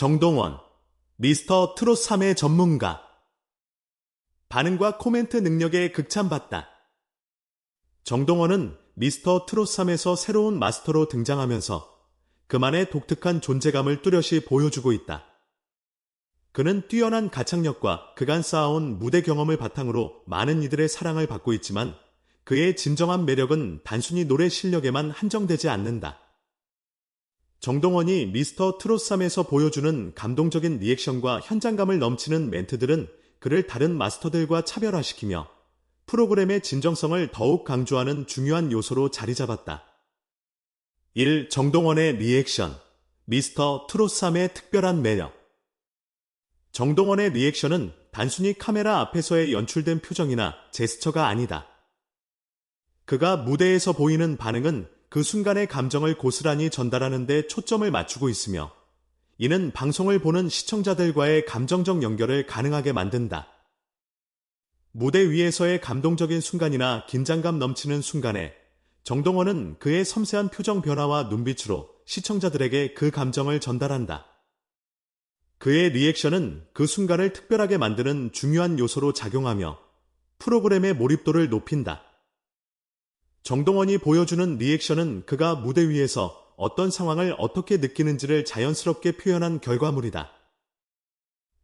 정동원, 미스터 트롯 3의 전문가. 반응과 코멘트 능력에 극찬받다. 정동원은 미스터 트롯 3에서 새로운 마스터로 등장하면서 그만의 독특한 존재감을 뚜렷이 보여주고 있다. 그는 뛰어난 가창력과 그간 쌓아온 무대 경험을 바탕으로 많은 이들의 사랑을 받고 있지만 그의 진정한 매력은 단순히 노래 실력에만 한정되지 않는다. 정동원이 미스터 트롯3에서 보여주는 감동적인 리액션과 현장감을 넘치는 멘트들은 그를 다른 마스터들과 차별화시키며 프로그램의 진정성을 더욱 강조하는 중요한 요소로 자리 잡았다. 1. 정동원의 리액션 미스터 트롯3의 특별한 매력 정동원의 리액션은 단순히 카메라 앞에서의 연출된 표정이나 제스처가 아니다. 그가 무대에서 보이는 반응은 그 순간의 감정을 고스란히 전달하는 데 초점을 맞추고 있으며 이는 방송을 보는 시청자들과의 감정적 연결을 가능하게 만든다. 무대 위에서의 감동적인 순간이나 긴장감 넘치는 순간에 정동원은 그의 섬세한 표정 변화와 눈빛으로 시청자들에게 그 감정을 전달한다. 그의 리액션은 그 순간을 특별하게 만드는 중요한 요소로 작용하며 프로그램의 몰입도를 높인다. 정동원이 보여주는 리액션은 그가 무대 위에서 어떤 상황을 어떻게 느끼는지를 자연스럽게 표현한 결과물이다.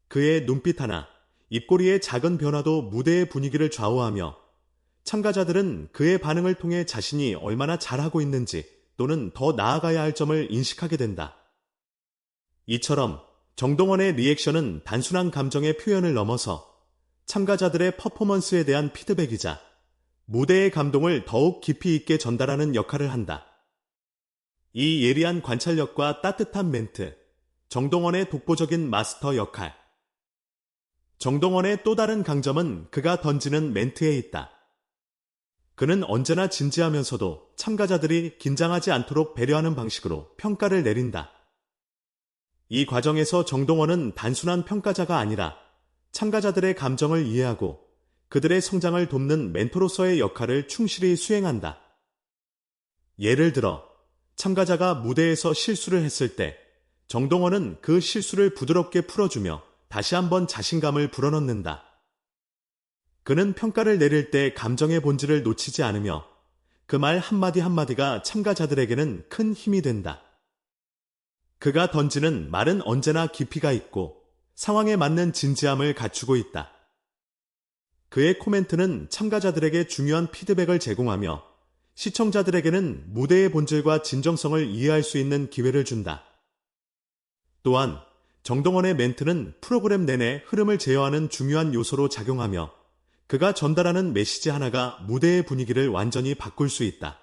그의 눈빛 하나, 입꼬리의 작은 변화도 무대의 분위기를 좌우하며 참가자들은 그의 반응을 통해 자신이 얼마나 잘하고 있는지 또는 더 나아가야 할 점을 인식하게 된다. 이처럼 정동원의 리액션은 단순한 감정의 표현을 넘어서 참가자들의 퍼포먼스에 대한 피드백이자 무대의 감동을 더욱 깊이 있게 전달하는 역할을 한다. 이 예리한 관찰력과 따뜻한 멘트, 정동원의 독보적인 마스터 역할. 정동원의 또 다른 강점은 그가 던지는 멘트에 있다. 그는 언제나 진지하면서도 참가자들이 긴장하지 않도록 배려하는 방식으로 평가를 내린다. 이 과정에서 정동원은 단순한 평가자가 아니라 참가자들의 감정을 이해하고 그들의 성장을 돕는 멘토로서의 역할을 충실히 수행한다. 예를 들어 참가자가 무대에서 실수를 했을 때 정동원은 그 실수를 부드럽게 풀어주며 다시 한번 자신감을 불어넣는다. 그는 평가를 내릴 때 감정의 본질을 놓치지 않으며 그 말 한마디 한마디가 참가자들에게는 큰 힘이 된다. 그가 던지는 말은 언제나 깊이가 있고 상황에 맞는 진지함을 갖추고 있다. 그의 코멘트는 참가자들에게 중요한 피드백을 제공하며 시청자들에게는 무대의 본질과 진정성을 이해할 수 있는 기회를 준다. 또한 정동원의 멘트는 프로그램 내내 흐름을 제어하는 중요한 요소로 작용하며 그가 전달하는 메시지 하나가 무대의 분위기를 완전히 바꿀 수 있다.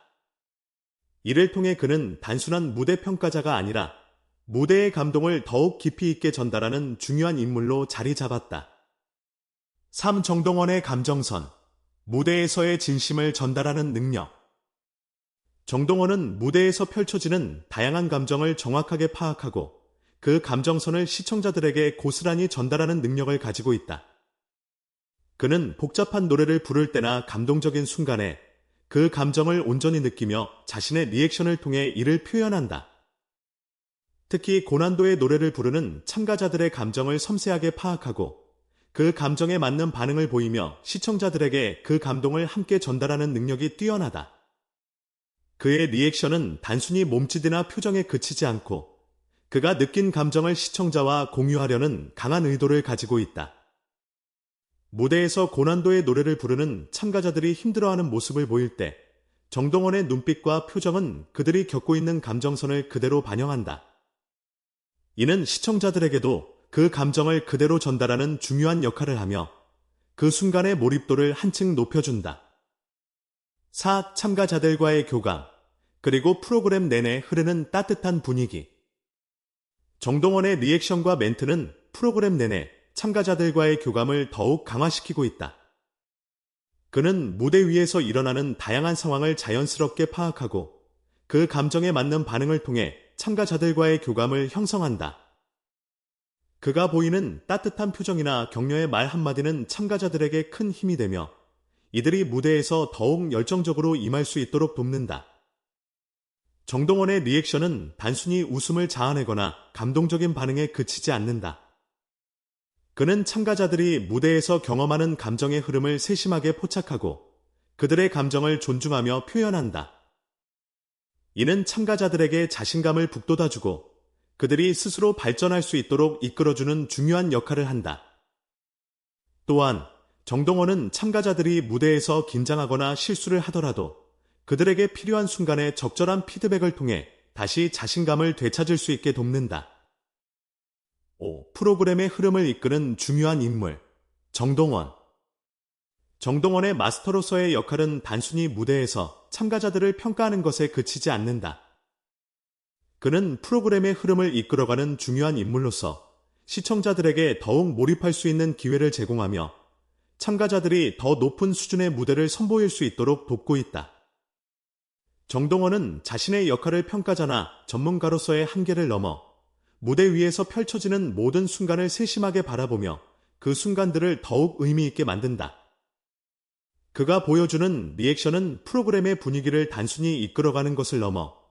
이를 통해 그는 단순한 무대 평가자가 아니라 무대의 감동을 더욱 깊이 있게 전달하는 중요한 인물로 자리 잡았다. 3. 정동원의 감정선. 무대에서의 진심을 전달하는 능력. 정동원은 무대에서 펼쳐지는 다양한 감정을 정확하게 파악하고 그 감정선을 시청자들에게 고스란히 전달하는 능력을 가지고 있다. 그는 복잡한 노래를 부를 때나 감동적인 순간에 그 감정을 온전히 느끼며 자신의 리액션을 통해 이를 표현한다. 특히 고난도의 노래를 부르는 참가자들의 감정을 섬세하게 파악하고 그 감정에 맞는 반응을 보이며 시청자들에게 그 감동을 함께 전달하는 능력이 뛰어나다. 그의 리액션은 단순히 몸짓이나 표정에 그치지 않고 그가 느낀 감정을 시청자와 공유하려는 강한 의도를 가지고 있다. 무대에서 고난도의 노래를 부르는 참가자들이 힘들어하는 모습을 보일 때 정동원의 눈빛과 표정은 그들이 겪고 있는 감정선을 그대로 반영한다. 이는 시청자들에게도 그 감정을 그대로 전달하는 중요한 역할을 하며 그 순간의 몰입도를 한층 높여준다. 4. 참가자들과의 교감, 그리고 프로그램 내내 흐르는 따뜻한 분위기. 정동원의 리액션과 멘트는 프로그램 내내 참가자들과의 교감을 더욱 강화시키고 있다. 그는 무대 위에서 일어나는 다양한 상황을 자연스럽게 파악하고 그 감정에 맞는 반응을 통해 참가자들과의 교감을 형성한다. 그가 보이는 따뜻한 표정이나 격려의 말 한마디는 참가자들에게 큰 힘이 되며 이들이 무대에서 더욱 열정적으로 임할 수 있도록 돕는다. 정동원의 리액션은 단순히 웃음을 자아내거나 감동적인 반응에 그치지 않는다. 그는 참가자들이 무대에서 경험하는 감정의 흐름을 세심하게 포착하고 그들의 감정을 존중하며 표현한다. 이는 참가자들에게 자신감을 북돋아주고 그들이 스스로 발전할 수 있도록 이끌어주는 중요한 역할을 한다. 또한 정동원은 참가자들이 무대에서 긴장하거나 실수를 하더라도 그들에게 필요한 순간에 적절한 피드백을 통해 다시 자신감을 되찾을 수 있게 돕는다. 5. 프로그램의 흐름을 이끄는 중요한 인물. 정동원. 정동원의 마스터로서의 역할은 단순히 무대에서 참가자들을 평가하는 것에 그치지 않는다. 그는 프로그램의 흐름을 이끌어가는 중요한 인물로서 시청자들에게 더욱 몰입할 수 있는 기회를 제공하며 참가자들이 더 높은 수준의 무대를 선보일 수 있도록 돕고 있다. 정동원은 자신의 역할을 평가자나 전문가로서의 한계를 넘어 무대 위에서 펼쳐지는 모든 순간을 세심하게 바라보며 그 순간들을 더욱 의미 있게 만든다. 그가 보여주는 리액션은 프로그램의 분위기를 단순히 이끌어가는 것을 넘어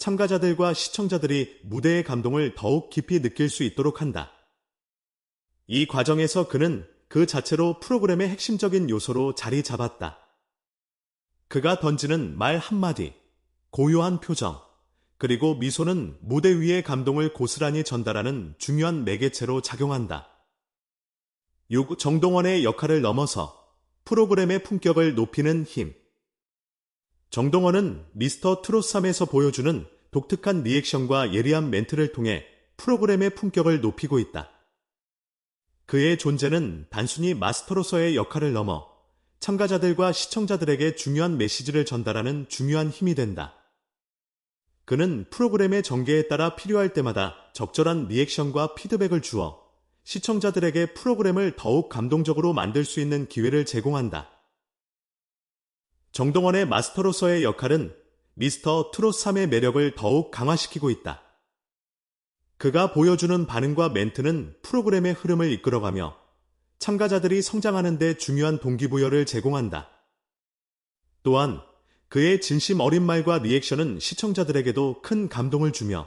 참가자들과 시청자들이 무대의 감동을 더욱 깊이 느낄 수 있도록 한다. 이 과정에서 그는 그 자체로 프로그램의 핵심적인 요소로 자리 잡았다. 그가 던지는 말 한마디, 고요한 표정, 그리고 미소는 무대 위의 감동을 고스란히 전달하는 중요한 매개체로 작용한다. 6. 정동원의 역할을 넘어서 프로그램의 품격을 높이는 힘. 정동원은 미스터 트롯3에서 보여주는 독특한 리액션과 예리한 멘트를 통해 프로그램의 품격을 높이고 있다. 그의 존재는 단순히 마스터로서의 역할을 넘어 참가자들과 시청자들에게 중요한 메시지를 전달하는 중요한 힘이 된다. 그는 프로그램의 전개에 따라 필요할 때마다 적절한 리액션과 피드백을 주어 시청자들에게 프로그램을 더욱 감동적으로 만들 수 있는 기회를 제공한다. 정동원의 마스터로서의 역할은 미스터 트롯 3의 매력을 더욱 강화시키고 있다. 그가 보여주는 반응과 멘트는 프로그램의 흐름을 이끌어가며 참가자들이 성장하는 데 중요한 동기부여를 제공한다. 또한 그의 진심 어린 말과 리액션은 시청자들에게도 큰 감동을 주며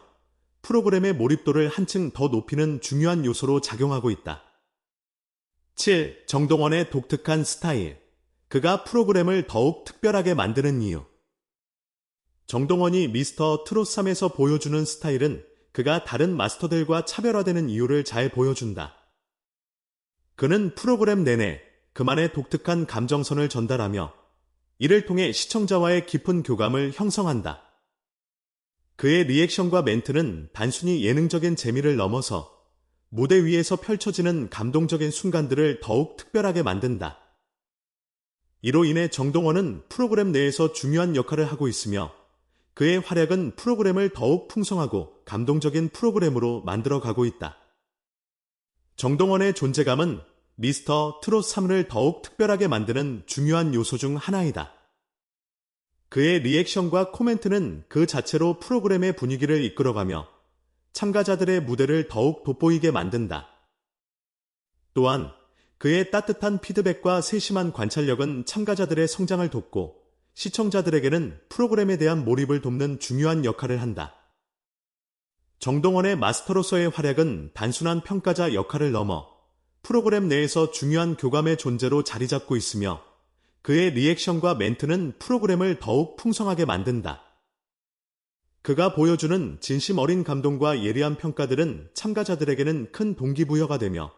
프로그램의 몰입도를 한층 더 높이는 중요한 요소로 작용하고 있다. 7. 정동원의 독특한 스타일. 그가 프로그램을 더욱 특별하게 만드는 이유. 정동원이 미스터 트롯3에서 보여주는 스타일은 그가 다른 마스터들과 차별화되는 이유를 잘 보여준다. 그는 프로그램 내내 그만의 독특한 감정선을 전달하며 이를 통해 시청자와의 깊은 교감을 형성한다. 그의 리액션과 멘트는 단순히 예능적인 재미를 넘어서 무대 위에서 펼쳐지는 감동적인 순간들을 더욱 특별하게 만든다. 이로 인해 정동원은 프로그램 내에서 중요한 역할을 하고 있으며 그의 활약은 프로그램을 더욱 풍성하고 감동적인 프로그램으로 만들어 가고 있다. 정동원의 존재감은 미스터 트롯 3을 더욱 특별하게 만드는 중요한 요소 중 하나이다. 그의 리액션과 코멘트는 그 자체로 프로그램의 분위기를 이끌어가며 참가자들의 무대를 더욱 돋보이게 만든다. 또한 그의 따뜻한 피드백과 세심한 관찰력은 참가자들의 성장을 돕고 시청자들에게는 프로그램에 대한 몰입을 돕는 중요한 역할을 한다. 정동원의 마스터로서의 활약은 단순한 평가자 역할을 넘어 프로그램 내에서 중요한 교감의 존재로 자리 잡고 있으며 그의 리액션과 멘트는 프로그램을 더욱 풍성하게 만든다. 그가 보여주는 진심 어린 감동과 예리한 평가들은 참가자들에게는 큰 동기부여가 되며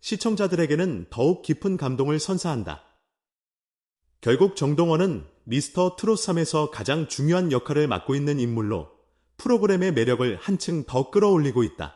시청자들에게는 더욱 깊은 감동을 선사한다. 결국 정동원은 미스터 트롯3에서 가장 중요한 역할을 맡고 있는 인물로 프로그램의 매력을 한층 더 끌어올리고 있다.